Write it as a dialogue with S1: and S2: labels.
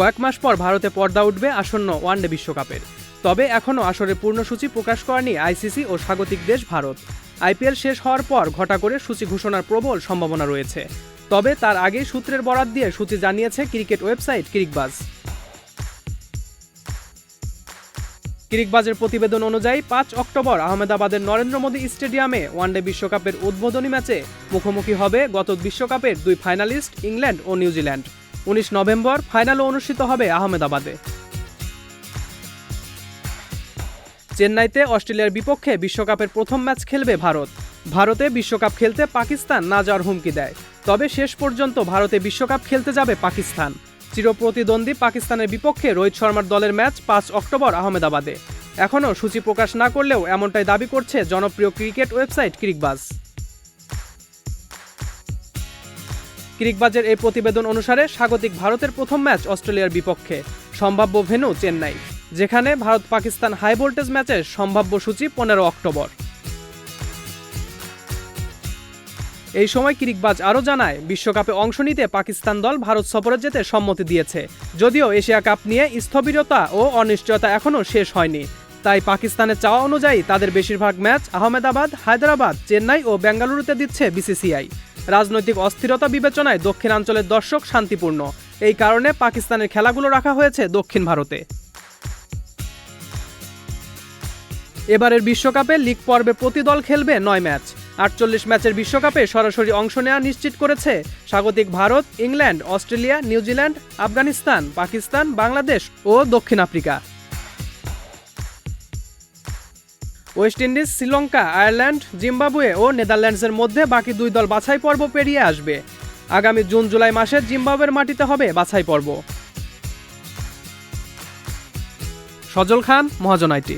S1: কয়েক মাস পর ভারতে পর্দা উঠবে আসন্ন ওয়ানডে বিশ্বকাপের। তবে এখনও আসরের পূর্ণসূচি প্রকাশ করেনি আইসিসি ও স্বাগতিক দেশ ভারত। আইপিএল শেষ হওয়ার পর ঘটা করে সূচি ঘোষণার প্রবল সম্ভাবনা রয়েছে। তবে তার আগেই সূত্রের বরাত দিয়ে সূচি জানিয়েছে ক্রিকেট ওয়েবসাইট ক্রিকবাজ। ক্রিকবাজের প্রতিবেদন অনুযায়ী পাঁচ অক্টোবর আহমেদাবাদের নরেন্দ্র মোদী স্টেডিয়ামে ওয়ানডে বিশ্বকাপের উদ্বোধনী ম্যাচে মুখোমুখি হবে গত বিশ্বকাপের দুই ফাইনালিস্ট ইংল্যান্ড ও নিউজিল্যান্ড। উনিশ নভেম্বর ফাইনালও অনুষ্ঠিত হবে আহমেদাবাদে। চেন্নাইতে অস্ট্রেলিয়ার বিপক্ষে বিশ্বকাপের প্রথম ম্যাচ খেলবে ভারত। ভারতে বিশ্বকাপ খেলতে পাকিস্তান না যাওয়ার হুমকি দেয়। তবে শেষ পর্যন্ত ভারতে বিশ্বকাপ খেলতে যাবে পাকিস্তান। চিরপ্রতিদ্বন্দ্বী পাকিস্তানের বিপক্ষে রোহিত শর্মার দলের ম্যাচ পাঁচ অক্টোবর আহমেদাবাদে। এখনও সূচি প্রকাশ না করলেও এমনটাই দাবি করছে জনপ্রিয় ক্রিকেট ওয়েবসাইট ক্রিকবাজ। ক্রিকবাজের এই প্রতিবেদন অনুসারে স্বাগতিক ভারতের প্রথম ম্যাচ অস্ট্রেলিয়ার বিপক্ষে। সম্ভাব্য ভেন্যু চেন্নাই, যেখানে ভারত পাকিস্তান হাই ভোল্টেজ ম্যাচের সম্ভাব্য সূচি পনেরো অক্টোবর। এই সময় ক্রিকবাজ আরও জানায়, বিশ্বকাপে অংশ নিতে পাকিস্তান দল ভারত সফরে যেতে সম্মতি দিয়েছে। যদিও এশিয়া কাপ নিয়ে স্থবিরতা ও অনিশ্চয়তা এখনও শেষ হয়নি। তাই পাকিস্তানের চাওয়া অনুযায়ী তাদের বেশিরভাগ ম্যাচ আহমেদাবাদ, হায়দ্রাবাদ, চেন্নাই ও বেঙ্গালুরুতে দিচ্ছে বিসিসিআই। রাজনৈতিক অস্থিরতা বিবেচনায় দক্ষিণাঞ্চলের দর্শক শান্তিপূর্ণ। এই কারণে পাকিস্তানের খেলাগুলো রাখা হয়েছে দক্ষিণ ভারতে। এবারের বিশ্বকাপে লিগ পর্বে প্রতি দল খেলবে নয় ম্যাচ। আটচল্লিশ ম্যাচের বিশ্বকাপে সরাসরি অংশ নেওয়া নিশ্চিত করেছে স্বাগতিক Bharat, England, Australia, New Zealand, Afghanistan, Pakistan, Bangladesh ও দক্ষিণ Africa. West Indies, Sri Lanka, Ireland, Zimbabwe ও নেদারল্যান্ডসের মধ্যে বাকি দুই দল বাছাই পর্ব পেরিয়ে আসবে। আগামী জুন জুলাই মাসে জিম্বাবুয়ের মাটিতে হবে বাছাই পর্ব। সজল খান, মহাজন আইটি।